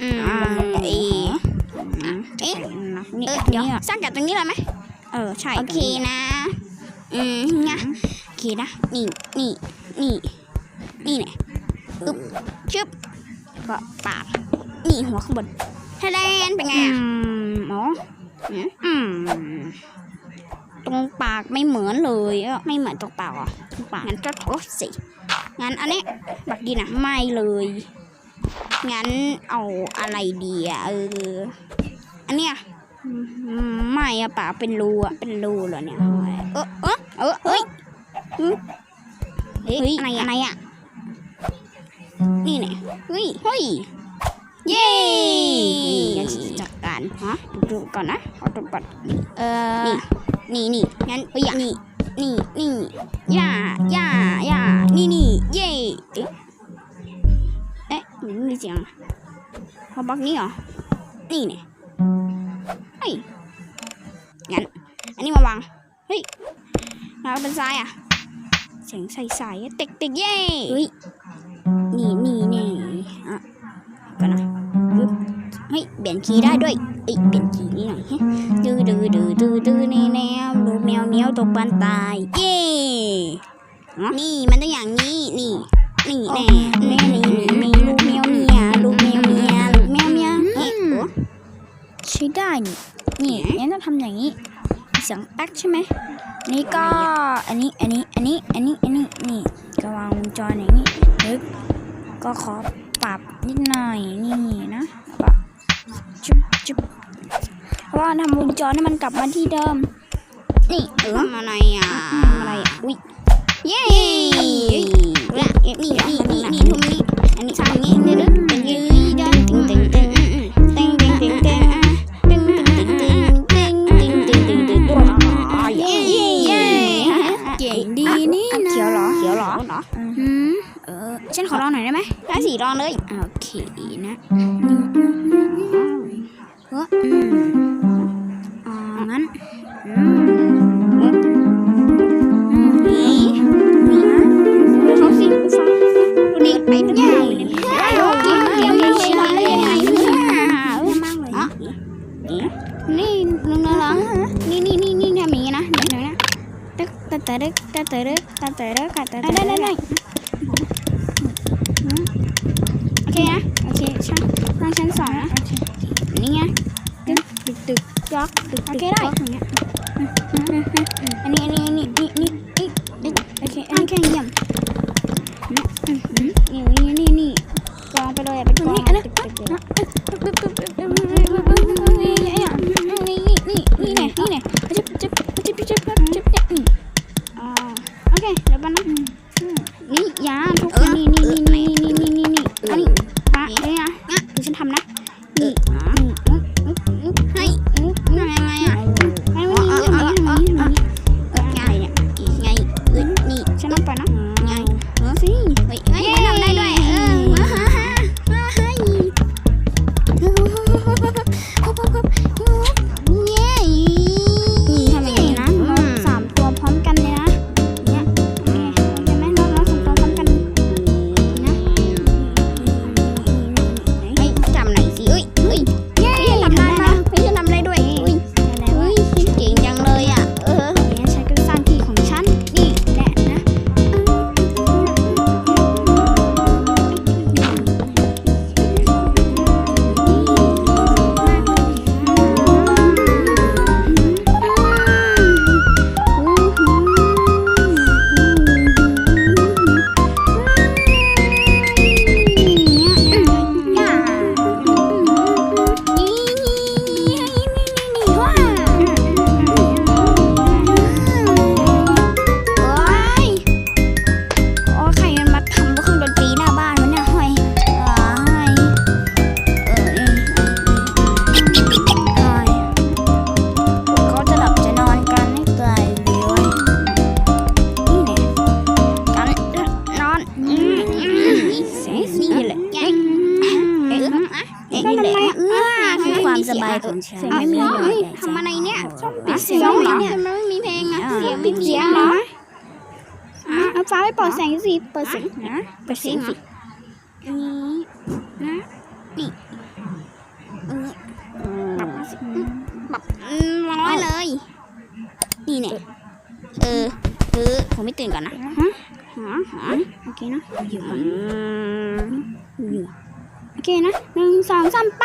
อืมเอเอ๊ะนี่เออเดี๋เดี๋ยยววสร้างจากตรงนี้เลยไหมเออใช่โอเคนะ อืมงะโอเคนะนี่นี่นี่นี่เนี่ยอึ๊บชึบก็ปาดนี่หัวข้างบนทะเลนเป็นไงอือะมอ๋ออืมอืมตรงปากไม่เหมือนเลยอะไม่เหมือนตรงเปล่าอะตรงปากงั้นก็โทษสิงั้นอันนี้บักดีนะไม่เลย งั้นเอาอะไรดีอะเออ อันเนี้ยไม่อะปาเป็นรูอะเป็นรูเหรอเนี่ย เออเออเออเฮ้ยเฮ้ยอะไรอะไรอะนี่เนี่ยเฮ้ยเฮ้ยเย้งั้นจัดการฮะดูก่อนนะขอดูก่อนเออนี่นี่งั้นเฮ้ยอะนี่นี่นี่ย่าย่าย่านี่นี่เย่ มันไม่มีเสียงพอบักนี้เหรอ นี่เนี่ยเฮ้ย งั้น อันนี้มาวาง เฮ้ยมาเป็นซ้ายอะ เสียงใสๆอะเต็กเต็กเย่เฮ้ย นี่นี่นี่อะก่อนนะปึ๊บเฮ้ย เปลี่ยนคีย์ได้ด้วยเอ้ย เปลี่ยนคีย์นี่หน่อยฮะดื้อดื้อดื้อดื้อดื้อแนแนวลูกแมวเหมียวตกปันตาย เย่นี่มันต้องอย่างนี้ นี่ นี่แน่แน่นี่นี่ ใช้ได้นี่นี่งั้นต้องทำอย่างนี้เสียงแป๊กใช่ไหมนี่ก็อันนี้อันนี้อันนี้อันนี้อันนี้นี่ก็วางวงจรอย่างนี้ปึ๊บก็ขอปรับนิดหน่อยนี่นะแล้วก็จุ๊บจุ๊บเพราะว่าทำวงจรให้มันกลับมาที่เดิม นี่เออทำอะไรอะ โอเคนะเฮ้ยอ๋องั้นนี่นี่นะเขาสิฟังดูนี่ไปดูนี่นี่นี่นี่นี่แบบนี้นะเดี๋ยวนะตึ๊กตะตะรึกตะตะรึกตะตะรึกตะตะรึกได้ได้ได้ เคนะโอเคชั้นทางชั้นสองนะนี่ไงตึ๊กตึ๊กตึ๊กจ๊อกตึ๊กโอตึ๊กเคได้จ๊อกอย่างเงี้ยอันนี้อันนี้นี่นี่นี่นี่โอเคอันนี้แค่เยี่ยมนี่นี่นี่นี่กองไปเลยเป็นกองอันนี้ตึกตึกตึกตึ๊กตึ๊กตึ๊กตึ๊กตึ๊กนี่นี่นี่นี่นี่นี่นี่จิ๊บจิ๊บจิ๊ ทำนะนี่นี่ เสียงไม่มีทำอะไรเนี่ยเสียงไม่มีเนี่ยมันไม่มีเพลงอะเสียงไม่มีนะเอาฟ้าไปเปิดแสงสิเปิดเสีงนะเปิดเสีงสินี่นะนี่แบบแบร้อยเลย นี่เนี่ยเออเออผมไม่ตื่นก่อนนะฮะฮะโอเคนะอยู่นอยู่โอเคนะหนึ่งสองสามไป